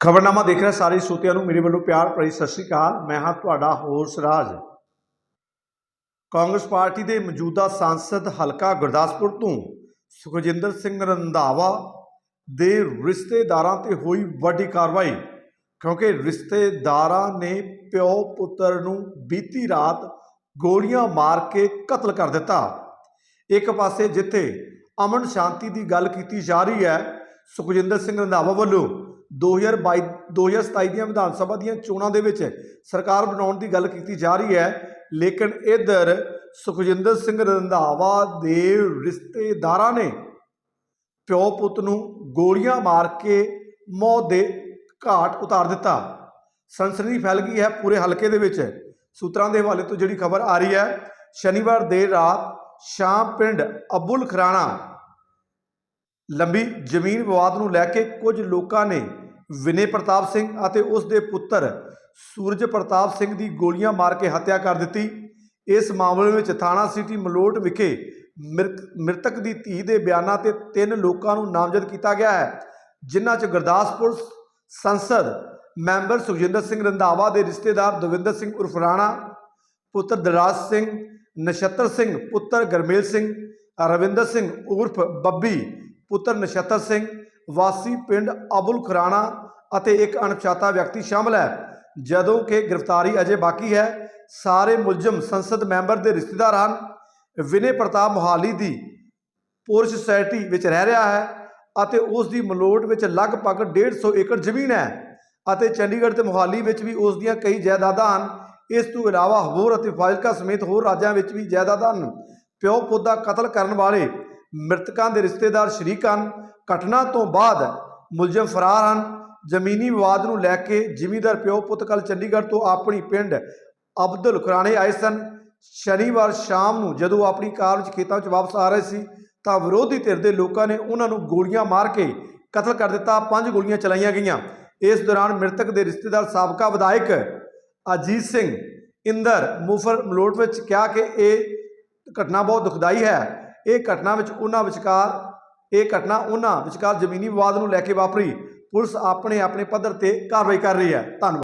ਖਬਰਨਾਮਾ ਦੇਖ ਰਹੇ ਸਾਰੇ ਸਰੋਤਿਆਂ ਨੂੰ, ਮੇਰੇ ਵੱਲੋਂ ਪਿਆਰ ਭਰੀ ਸਤਿ ਸ਼੍ਰੀ ਅਕਾਲ। ਮੈਂ ਹਾਂ ਤੁਹਾਡਾ ਹੋਸ ਰਾਜ। ਕਾਂਗਰਸ ਪਾਰਟੀ ਦੇ ਮੌਜੂਦਾ ਸੰਸਦ ਹਲਕਾ ਗੁਰਦਾਸਪੁਰ ਤੋਂ ਸੁਖਜਿੰਦਰ ਸਿੰਘ ਰੰਧਾਵਾ ਦੇ ਰਿਸ਼ਤੇਦਾਰਾਂ ਤੇ ਹੋਈ ਵੱਡੀ ਕਾਰਵਾਈ, ਕਿਉਂਕਿ ਰਿਸ਼ਤੇਦਾਰਾਂ ਨੇ ਪਿਓ ਪੁੱਤਰ ਨੂੰ ਬੀਤੀ ਰਾਤ ਗੋਲੀਆਂ ਮਾਰ ਕੇ ਕਤਲ ਕਰ ਦਿੱਤਾ। ਇੱਕ ਪਾਸੇ ਜਿੱਥੇ ਅਮਨ ਸ਼ਾਂਤੀ ਦੀ ਗੱਲ ਕੀਤੀ ਜਾ ਰਹੀ ਹੈ ਸੁਖਜਿੰਦਰ ਸਿੰਘ ਰੰਧਾਵਾ ਵੱਲੋਂ 2022 2027 ਦੀਆਂ ਵਿਧਾਨ ਸਭਾ ਦੀਆਂ ਚੋਣਾਂ ਦੇ ਵਿੱਚ ਸਰਕਾਰ ਬਣਾਉਣ ਦੀ ਗੱਲ ਕੀਤੀ ਜਾ ਰਹੀ ਹੈ। ਲੇਕਿਨ ਇਧਰ ਸੁਖਜਿੰਦਰ ਸਿੰਘ ਰੰਧਾਵਾ ਦੇ ਰਿਸ਼ਤੇਦਾਰਾਂ ਨੇ ਪਿਓ ਪੁੱਤ ਨੂੰ ਗੋਲੀਆਂ ਮਾਰ ਕੇ ਮੌਤ ਦੇ ਘਾਟ ਉਤਾਰ ਦਿੱਤਾ। ਸਨਸਨੀ ਫੈਲ ਗਈ ਹੈ ਪੂਰੇ ਹਲਕੇ ਦੇ ਵਿੱਚ। ਸੂਤਰਾਂ ਦੇ ਹਵਾਲੇ ਤੋਂ ਜਿਹੜੀ ਖਬਰ ਆ ਰਹੀ ਹੈ, ਸ਼ਨੀਵਾਰ ਦੇਰ ਰਾਤ ਸ਼ਾਮ ਪਿੰਡ ਅਬੁਲ ਖਰਾਣਾ ਲੰਬੀ ਜ਼ਮੀਨ ਵਿਵਾਦ ਨੂੰ ਲੈ ਕੇ ਕੁਝ ਲੋਕਾਂ ਨੇ ਵਿਨੇ ਪ੍ਰਤਾਪ ਸਿੰਘ ਅਤੇ ਉਸ ਦੇ ਪੁੱਤਰ ਸੂਰਜ ਪ੍ਰਤਾਪ ਸਿੰਘ ਦੀ ਗੋਲੀਆਂ ਮਾਰ ਕੇ ਹੱਤਿਆ ਕਰ ਦਿੱਤੀ। ਇਸ ਮਾਮਲੇ ਵਿੱਚ ਥਾਣਾ ਸਿਟੀ ਮਲੋਟ ਵਿਖੇ ਮਿਰਕ- ਮ੍ਰਿਤਕ ਦੀ ਧੀ ਦੇ ਬਿਆਨਾਂ ਤੇ ਤਿੰਨ ਲੋਕਾਂ ਨੂੰ ਨਾਮਜ਼ਦ ਕੀਤਾ ਗਿਆ ਹੈ, ਜਿਨ੍ਹਾਂ 'ਚ ਗੁਰਦਾਸਪੁਰ ਸੰਸਦ ਮੈਂਬਰ ਸੁਖਜਿੰਦਰ ਸਿੰਘ ਰੰਧਾਵਾ ਦੇ ਰਿਸ਼ਤੇਦਾਰ ਦਵਿੰਦਰ ਸਿੰਘ ਉਰਫ ਰਾਣਾ, ਪੁੱਤਰ ਦਰਾਜ ਸਿੰਘ ਨਛੱਤਰ ਸਿੰਘ, ਪੁੱਤਰ ਗਰਮੇਲ ਸਿੰਘ, ਰਵਿੰਦਰ ਸਿੰਘ ਉਰਫ ਬੱਬੀ ਪੁੱਤਰ ਨਛੱਤਰ ਸਿੰਘ, ਵਾਸੀ ਪਿੰਡ ਅਬੁਲ ਖੁਰਾਣਾ ਅਤੇ ਇੱਕ ਅਣਪਛਾਤਾ ਵਿਅਕਤੀ ਸ਼ਾਮਲ ਹੈ। ਜਦੋਂ ਕਿ ਗ੍ਰਿਫਤਾਰੀ ਅਜੇ ਬਾਕੀ ਹੈ, ਸਾਰੇ ਮੁਲਜ਼ਮ ਸੰਸਦ ਮੈਂਬਰ ਦੇ ਰਿਸ਼ਤੇਦਾਰ ਹਨ। ਵਿਨੇ ਪ੍ਰਤਾਪ ਮੋਹਾਲੀ ਦੀ ਪੋਰ ਸੁਸਾਇਟੀ ਵਿੱਚ ਰਹਿ ਰਿਹਾ ਹੈ ਅਤੇ ਉਸ ਦੀ ਮਲੋਟ ਵਿੱਚ ਲਗਭਗ 150 ਏਕੜ ਜ਼ਮੀਨ ਹੈ ਅਤੇ ਚੰਡੀਗੜ੍ਹ ਤੇ ਮੋਹਾਲੀ ਵਿੱਚ ਵੀ ਉਸ ਦੀਆਂ ਕਈ ਜਾਇਦਾਦਾਂ ਹਨ। ਇਸ ਤੋਂ ਇਲਾਵਾ ਹੋਰ ਅਤੇ ਫਾਜ਼ਿਲਕਾ ਸਮੇਤ ਹੋਰ ਰਾਜਾਂ ਵਿੱਚ ਵੀ ਜਾਇਦਾਦਾਂ ਹਨ। ਪਿਓ ਪੁੱਤ ਦਾ ਕਤਲ ਕਰਨ ਵਾਲੇ ਮ੍ਰਿਤਕਾਂ ਦੇ ਰਿਸ਼ਤੇਦਾਰ ਸ਼ਰੀਕ ਹਨ। ਘਟਨਾ ਤੋਂ ਬਾਅਦ ਮੁਲਜ਼ਮ ਫਰਾਰ ਹਨ। ਜ਼ਮੀਨੀ ਵਿਵਾਦ ਨੂੰ ਲੈ ਕੇ ਜ਼ਿਮੀਂਦਾਰ ਪਿਓ ਪੁੱਤ ਕੱਲ ਚੰਡੀਗੜ੍ਹ ਤੋਂ ਆਪਣੀ ਪਿੰਡ ਅਬਦੁਲ ਖੁਰਾਣੇ ਆਏ ਸਨ। ਸ਼ਨੀਵਾਰ ਸ਼ਾਮ ਨੂੰ ਜਦੋਂ ਆਪਣੀ ਕਾਰ ਵਿੱਚ ਖੇਤਾਂ ਵਿੱਚ ਵਾਪਸ ਆ ਰਹੇ ਸੀ, ਤਾਂ ਵਿਰੋਧੀ ਧਿਰ ਦੇ ਲੋਕਾਂ ਨੇ ਉਹਨਾਂ ਨੂੰ ਗੋਲੀਆਂ ਮਾਰ ਕੇ ਕਤਲ ਕਰ ਦਿੱਤਾ। ਪੰਜ ਗੋਲੀਆਂ ਚਲਾਈਆਂ ਗਈਆਂ। ਇਸ ਦੌਰਾਨ ਮ੍ਰਿਤਕ ਦੇ ਰਿਸ਼ਤੇਦਾਰ ਸਾਬਕਾ ਵਿਧਾਇਕ ਅਜੀਤ ਸਿੰਘ, ਇੰਦਰ, ਮੁਫਰ, ਮਲੋਟ ਵਿੱਚ ਕਿਹਾ ਕਿ ਇਹ ਘਟਨਾ ਬਹੁਤ ਦੁਖਦਾਈ ਹੈ। ਇਹ ਘਟਨਾ ਵਿੱਚ ਉਹਨਾਂ ਵਿਚਕਾਰ, ਇਹ ਘਟਨਾ ਉਹਨਾਂ ਵਿਚਕਾਰ ਜ਼ਮੀਨੀ ਵਿਵਾਦ ਨੂੰ ਲੈ ਕੇ ਵਾਪਰੀ। ਪੁਲਿਸ ਆਪਣੇ ਆਪਣੇ ਪੱਧਰ ਤੇ ਕਾਰਵਾਈ ਕਰ ਰਹੀ ਹੈ। ਧੰਨਵਾਦ।